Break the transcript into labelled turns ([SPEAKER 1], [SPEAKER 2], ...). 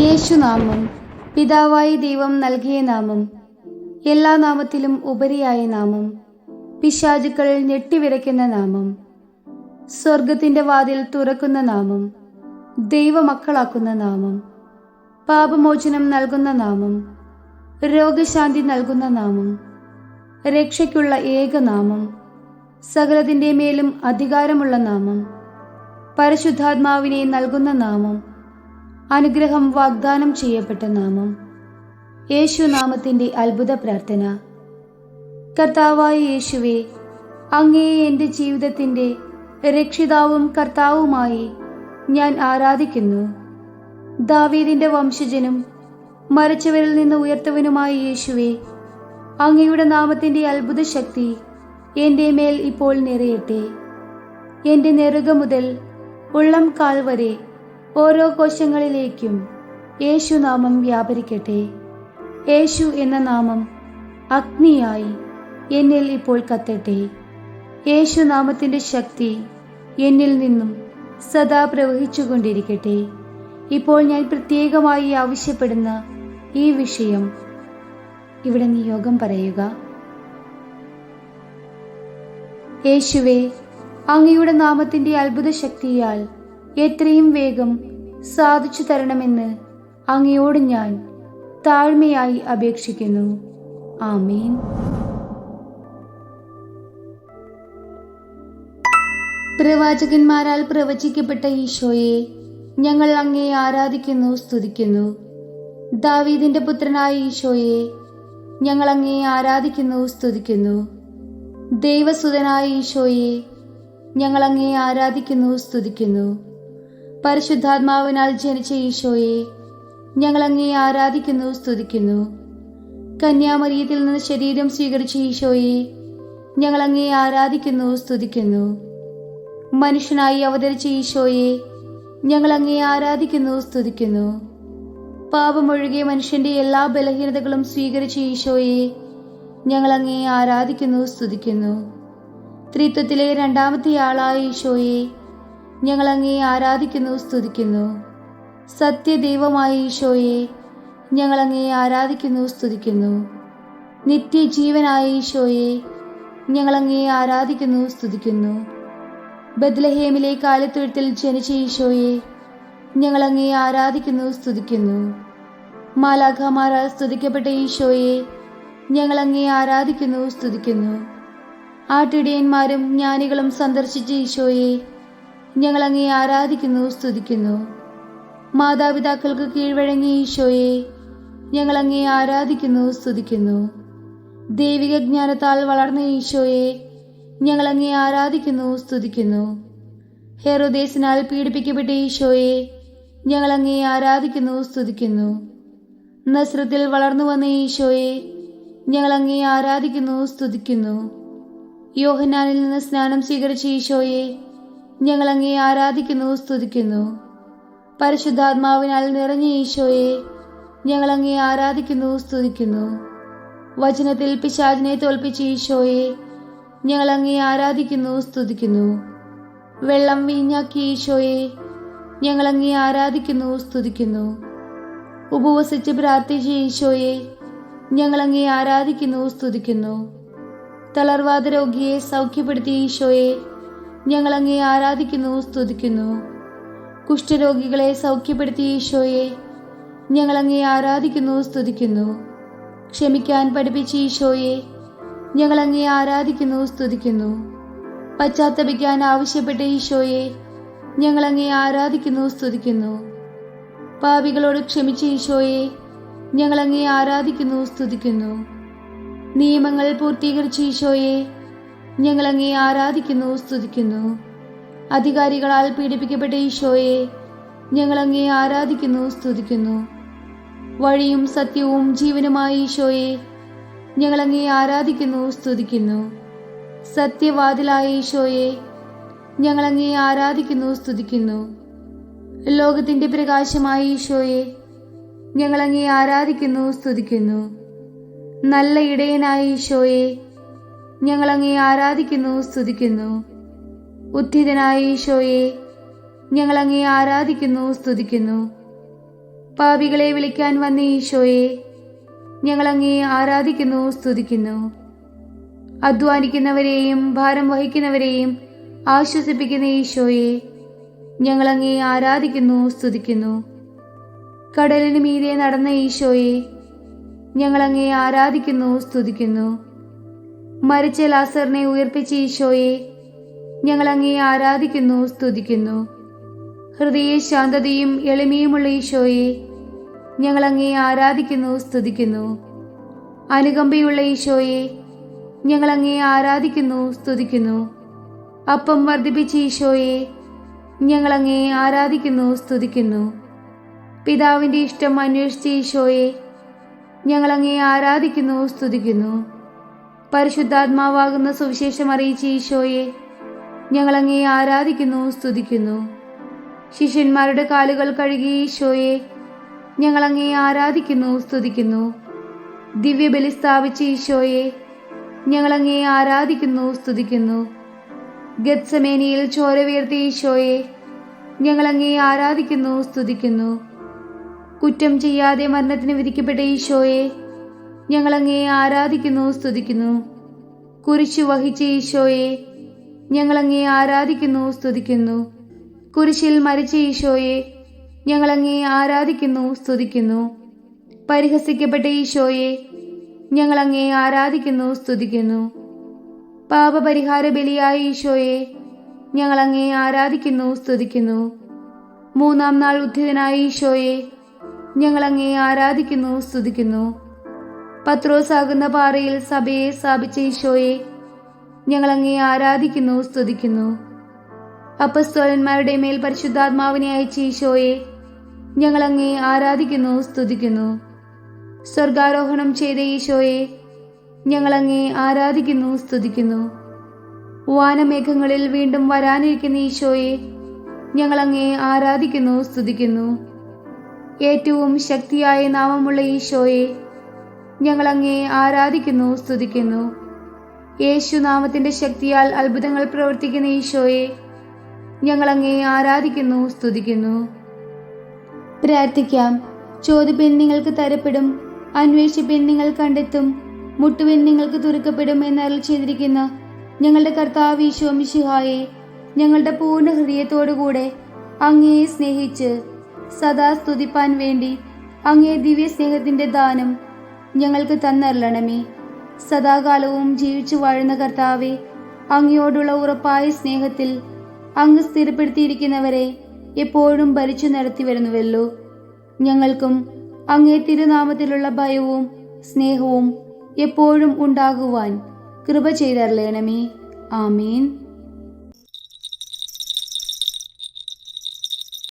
[SPEAKER 1] യേശുനാമം പിതാവായി ദൈവം നൽകിയ നാമം എല്ലാ നാമത്തിലും ഉപരിയായ നാമം പിശാചുക്കൾ ഞെട്ടിവിറയ്ക്കുന്ന നാമം സ്വർഗത്തിന്റെ വാതിൽ തുറക്കുന്ന നാമം ദൈവമക്കളാക്കുന്ന നാമം പാപമോചനം നൽകുന്ന നാമം രോഗശാന്തി നൽകുന്ന നാമം രക്ഷയ്ക്കുള്ള ഏക നാമം സകലതിന്റെ മേലും അധികാരമുള്ള നാമം പരിശുദ്ധാത്മാവിനെ നൽകുന്ന നാമം അനുഗ്രഹം വാഗ്ദാനം ചെയ്യപ്പെട്ട നാമം. യേശു നാമത്തിന്റെ അത്ഭുത പ്രാർത്ഥന. കർത്താവായ യേശുവെ അങ്ങേ എന്റെ ജീവിതത്തിന്റെ രക്ഷിതാവും കർത്താവുമായി ഞാൻ ആരാധിക്കുന്നു. ദാവീദിന്റെ വംശജനും മരിച്ചവരിൽ നിന്ന് ഉയർത്തവനുമായ യേശുവെ അങ്ങയുടെ നാമത്തിന്റെ അത്ഭുത ശക്തി എന്റെ മേൽ ഇപ്പോൾ നിറയട്ടെ. എന്റെ നെറുക മുതൽ ഉള്ളം കാൽ വരെ ഓരോ കോശങ്ങളിലേക്കും യേശു നാമം വ്യാപരിക്കട്ടെ. യേശു എന്ന നാമം അഗ്നിയായി എന്നിൽ ഇപ്പോൾ കത്തട്ടെ. യേശു നാമത്തിന്റെ ശക്തി എന്നിൽ നിന്നും സദാ പ്രവഹിച്ചുകൊണ്ടിരിക്കട്ടെ. ഇപ്പോൾ ഞാൻ പ്രത്യേകമായി ആവശ്യപ്പെടുന്ന ഈ വിഷയം ഇവിടെ നിയോഗം പറയുക. യേശുവേ അങ്ങയുടെ നാമത്തിന്റെ അത്ഭുത ശക്തിയാൽ എത്രയും വേഗം സാധിച്ചു തരണമെന്ന് അങ്ങയോട് ഞാൻ താഴ്മയായി അപേക്ഷിക്കുന്നു. ആമീൻ. പ്രവാചകന്മാരാൽ പ്രവചിക്കപ്പെട്ട ഈശോയെ ഞങ്ങൾ അങ്ങേ ആരാധിക്കുന്നു സ്തുതിക്കുന്നു. ദാവീദിന്റെ പുത്രനായ ഈശോയെ ഞങ്ങൾ അങ്ങേ ആരാധിക്കുന്നു സ്തുതിക്കുന്നു. ദൈവസുതനായ ഈശോയെ ഞങ്ങൾ അങ്ങേ ആരാധിക്കുന്നു സ്തുതിക്കുന്നു. പരിശുദ്ധാത്മാവിനാൽ ജനിച്ച ഈശോയെ ഞങ്ങൾ അങ്ങേ ആരാധിക്കുന്നു സ്തുതിക്കുന്നു. കന്യാമരിയത്തിൽ നിന്ന് ശരീരം സ്വീകരിച്ച ഈശോയെ ഞങ്ങൾ അങ്ങേ ആരാധിക്കുന്നു സ്തുതിക്കുന്നു. മനുഷ്യനായി അവതരിച്ച ഈശോയെ ഞങ്ങൾ അങ്ങേ ആരാധിക്കുന്നു സ്തുതിക്കുന്നു. പാപമൊഴുകിയ മനുഷ്യന്റെ എല്ലാ ബലഹീനതകളും സ്വീകരിച്ച ഈശോയെ ഞങ്ങൾ അങ്ങേ ആരാധിക്കുന്നു സ്തുതിക്കുന്നു. ത്രിത്വത്തിലെ രണ്ടാമത്തെ ആളായ ഈശോയെ ഞങ്ങൾ അങ്ങേ ആരാധിക്കുന്നു സ്തുതിക്കുന്നു. സത്യദൈവമായ ഈശോയെ ഞങ്ങൾ അങ്ങേ ആരാധിക്കുന്നു സ്തുതിക്കുന്നു. നിത്യജീവനായ ഈശോയെ ഞങ്ങൾ അങ്ങേ ആരാധിക്കുന്നു സ്തുതിക്കുന്നു. ബദ്ലഹേമിലെ കാലത്തൊഴുത്തിൽ ജനിച്ച ഈശോയെ ഞങ്ങൾ അങ്ങേ ആരാധിക്കുന്നു സ്തുതിക്കുന്നു. മാലാഖമാരാൽ സ്തുതിക്കപ്പെട്ട ഈശോയെ ഞങ്ങൾ അങ്ങേ ആരാധിക്കുന്നു സ്തുതിക്കുന്നു. ആട്ടിടയന്മാരും ജ്ഞാനികളും സന്ദർശിച്ച ഈശോയെ ഞങ്ങൾ അങ്ങേ ആരാധിക്കുന്നു സ്തുതിക്കുന്നു. മാതാപിതാക്കൾക്ക് കീഴ്വഴങ്ങിയ ഈശോയെ ഞങ്ങൾ അങ്ങേ ആരാധിക്കുന്നു സ്തുതിക്കുന്നു. ദൈവിക ജ്ഞാനത്താൽ വളർന്ന ഈശോയെ ഞങ്ങൾ അങ്ങേ ആരാധിക്കുന്നു സ്തുതിക്കുന്നു. ഹെറോദേസിനാൽ പീഡിപ്പിക്കപ്പെട്ട ഈശോയെ ഞങ്ങൾ അങ്ങേ ആരാധിക്കുന്നു സ്തുതിക്കുന്നു. നസ്രത്തിൽ വളർന്നു വന്ന ഈശോയെ ഞങ്ങൾ അങ്ങേ ആരാധിക്കുന്നു സ്തുതിക്കുന്നു. യോഹനാനിൽ നിന്ന് സ്നാനം സ്വീകരിച്ച ഈശോയെ ഞങ്ങൾ അങ്ങേ ആരാധിക്കുന്നു സ്തുതിക്കുന്നു. പരിശുദ്ധാത്മാവിനാൽ നിറഞ്ഞ ഈശോയെ ഞങ്ങൾ അങ്ങേ ആരാധിക്കുന്നു സ്തുതിക്കുന്നു. വചനത്തിൽ പിശാചിനെ തോൽപ്പിച്ച ഈശോയെ ഞങ്ങൾ അങ്ങേ ആരാധിക്കുന്നു സ്തുതിക്കുന്നു. വെള്ളം വീഞ്ഞാക്കിയ ഈശോയെ ഞങ്ങൾ അങ്ങേ ആരാധിക്കുന്നു സ്തുതിക്കുന്നു. ഉപവസിച്ച് പ്രാർത്ഥിച്ച ഈശോയെ ഞങ്ങൾ അങ്ങേ ആരാധിക്കുന്നു സ്തുതിക്കുന്നു. തളർവാദ രോഗിയെ സൗഖ്യപ്പെടുത്തിയ ഈശോയെ ഞങ്ങൾ അങ്ങേ ആരാധിക്കുന്നു സ്തുതിക്കുന്നു. കുഷ്ഠരോഗികളെ സൗഖ്യപ്പെടുത്തിയ ഈശോയെ ഞങ്ങൾ അങ്ങേ ആരാധിക്കുന്നു സ്തുതിക്കുന്നു. ക്ഷമിക്കാൻ പഠിപ്പിച്ച ഈശോയെ ഞങ്ങൾ അങ്ങേ ആരാധിക്കുന്നു സ്തുതിക്കുന്നു. പശ്ചാത്തപിക്കാൻ ആവശ്യപ്പെട്ട ഈശോയെ ഞങ്ങൾ അങ്ങേ ആരാധിക്കുന്നു സ്തുതിക്കുന്നു. പാപികളോട് ക്ഷമിച്ച ഈശോയെ ഞങ്ങൾ അങ്ങേ ആരാധിക്കുന്നു സ്തുതിക്കുന്നു. നിയമങ്ങൾ പൂർത്തീകരിച്ച ഈശോയെ ഞങ്ങൾ അങ്ങേ ആരാധിക്കുന്നു സ്തുതിക്കുന്നു. അധികാരികളാൽ പീഡിപ്പിക്കപ്പെട്ട ഈശോയെ ഞങ്ങൾ അങ്ങേ ആരാധിക്കുന്നു സ്തുതിക്കുന്നു. വഴിയും സത്യവും ജീവനുമായ ഈശോയെ ഞങ്ങൾ അങ്ങേ ആരാധിക്കുന്നു സ്തുതിക്കുന്നു. സത്യവാതിലായ ഈശോയെ ഞങ്ങൾ അങ്ങേ ആരാധിക്കുന്നു സ്തുതിക്കുന്നു. ലോകത്തിന്റെ പ്രകാശമായ ഈശോയെ ഞങ്ങൾ അങ്ങേ ആരാധിക്കുന്നു സ്തുതിക്കുന്നു. നല്ല ഇടയനായ ഈശോയെ ഞങ്ങൾ അങ്ങേ ആരാധിക്കുന്നു സ്തുതിക്കുന്നു. ഉദ്ധിതനായ ഈശോയെ ഞങ്ങൾ അങ്ങേ ആരാധിക്കുന്നു സ്തുതിക്കുന്നു. പാപികളെ വിളിക്കാൻ വന്ന ഈശോയെ ഞങ്ങൾ അങ്ങേ ആരാധിക്കുന്നു സ്തുതിക്കുന്നു. അധ്വാനിക്കുന്നവരെയും ഭാരം വഹിക്കുന്നവരെയും ആശ്വസിപ്പിക്കുന്ന ഈശോയെ ഞങ്ങൾ അങ്ങേ ആരാധിക്കുന്നു സ്തുതിക്കുന്നു. കടലിന് മീതെ നടന്ന ഈശോയെ ഞങ്ങൾ അങ്ങേ ആരാധിക്കുന്നു സ്തുതിക്കുന്നു. മരിച്ച ലാസറിനെ ഉയർപ്പിച്ച ഈശോയെ ഞങ്ങൾ അങ്ങേ ആരാധിക്കുന്നു സ്തുതിക്കുന്നു. ഹൃദയ ശാന്തതയും എളിമയുമുള്ള ഈശോയെ ഞങ്ങൾ അങ്ങേ ആരാധിക്കുന്നു സ്തുതിക്കുന്നു. അനുകമ്പയുള്ള ഈശോയെ ഞങ്ങൾ അങ്ങേ ആരാധിക്കുന്നു സ്തുതിക്കുന്നു. അപ്പം വർദ്ധിപ്പിച്ച ഈശോയെ ഞങ്ങൾ അങ്ങേ ആരാധിക്കുന്നു സ്തുതിക്കുന്നു. പിതാവിന്റെ ഇഷ്ടം അന്വേഷിച്ച ഈശോയെ ഞങ്ങൾ അങ്ങേ ആരാധിക്കുന്നു സ്തുതിക്കുന്നു. പരിശുദ്ധാത്മാവാകുന്ന സുവിശേഷം അറിയിച്ച ഈശോയെ ഞങ്ങൾ ആരാധിക്കുന്നു സ്തുതിക്കുന്നു. ശിഷ്യന്മാരുടെ കാലുകൾ കഴുകിയ ഈശോയെ ഞങ്ങൾ ആരാധിക്കുന്നു സ്തുതിക്കുന്നു. ദിവ്യബലി സ്ഥാപിച്ച ഈശോയെ ഞങ്ങൾ ആരാധിക്കുന്നു സ്തുതിക്കുന്നു. ഗത്സമേനിയിൽ ചോര വീർത്തിയ ഈശോയെ ഞങ്ങൾ ആരാധിക്കുന്നു സ്തുതിക്കുന്നു. കുറ്റം ചെയ്യാതെ മരണത്തിന് വിധിക്കപ്പെട്ട ഈശോയെ ഞങ്ങൾ അങ്ങേ ആരാധിക്കുന്നു സ്തുതിക്കുന്നു. കുരിശു വഹിച്ച ഈശോയെ ഞങ്ങൾ അങ്ങേ ആരാധിക്കുന്നു സ്തുതിക്കുന്നു. കുരിശിൽ മരിച്ച ഈശോയെ ഞങ്ങൾ അങ്ങേ ആരാധിക്കുന്നു സ്തുതിക്കുന്നു. പരിഹസിക്കപ്പെട്ട ഈശോയെ ഞങ്ങൾ അങ്ങേ ആരാധിക്കുന്നു സ്തുതിക്കുന്നു. പാപപരിഹാര ബലിയായ ഈശോയെ ഞങ്ങൾ അങ്ങേ ആരാധിക്കുന്നു സ്തുതിക്കുന്നു. മൂന്നാം നാൾ ഉദ്ധിതനായ ഈശോയെ ഞങ്ങൾ അങ്ങേ ആരാധിക്കുന്നു സ്തുതിക്കുന്നു. പത്രോസാകുന്ന പാറയിൽ സഭയെ സ്ഥാപിച്ച ഈശോയെ ഞങ്ങൾ അങ്ങേ ആരാധിക്കുന്നു സ്തുതിക്കുന്നു. അപ്പസ്തോലന്മാരുടെ മേൽ പരിശുദ്ധാത്മാവിനെ അയച്ച ഈശോയെ ഞങ്ങൾ അങ്ങേ ആരാധിക്കുന്നു സ്തുതിക്കുന്നു. സ്വർഗാരോഹണം ചെയ്ത ഈശോയെ ഞങ്ങൾ അങ്ങേ ആരാധിക്കുന്നു സ്തുതിക്കുന്നു. വാനമേഘങ്ങളിൽ വീണ്ടും വരാനിരിക്കുന്ന ഈശോയെ ഞങ്ങൾ അങ്ങേ ആരാധിക്കുന്നു സ്തുതിക്കുന്നു. ഏറ്റവും ശക്തിയായ നാമമുള്ള ഈശോയെ ഞങ്ങൾ അങ്ങേ ആരാധിക്കുന്നു സ്തുതിക്കുന്നു. യേശു നാമത്തിന്റെ ശക്തിയാൽ അത്ഭുതങ്ങൾ പ്രവർത്തിക്കുന്ന ഈശോയെ ഞങ്ങൾ അങ്ങേ ആരാധിക്കുന്നു സ്തുതിക്കുന്നു. പ്രാർത്ഥിക്കാം. ചോദിപ്പിൻ നിങ്ങൾക്ക് തരപ്പെടും അന്വേഷിപ്പിൻ നിങ്ങൾ കണ്ടെത്തും മുട്ടുവിൻ നിങ്ങൾക്ക് തുറക്കപ്പെടും എന്നറിൽ ചെയ്തിരിക്കുന്ന ഞങ്ങളുടെ കർത്താവ് ഈശോ മിശിഹായെ ഞങ്ങളുടെ പൂർണ ഹൃദയത്തോടുകൂടെ അങ്ങയെ സ്നേഹിച്ച് സദാ സ്തുതിപ്പാൻ വേണ്ടി അങ്ങേ ദിവ്യ സ്നേഹത്തിന്റെ ദാനം ഞങ്ങൾക്ക് തന്നരളണമേ. സദാകാലവും ജീവിച്ചു വാഴുന്ന കർത്താവെ അങ്ങയോടുള്ള ഉറപ്പായ സ്നേഹത്തിൽ അങ്ങ് സ്ഥിരപ്പെടുത്തിയിരിക്കുന്നവരെ എപ്പോഴും ഭരിച്ചു നടത്തി വരുന്നുവല്ലോ. ഞങ്ങൾക്കും അങ്ങേ തിരുനാമത്തിലുള്ള ഭയവും സ്നേഹവും എപ്പോഴും ഉണ്ടാകുവാൻ കൃപ ചെയ്തരളയണമേ ആമേൻ.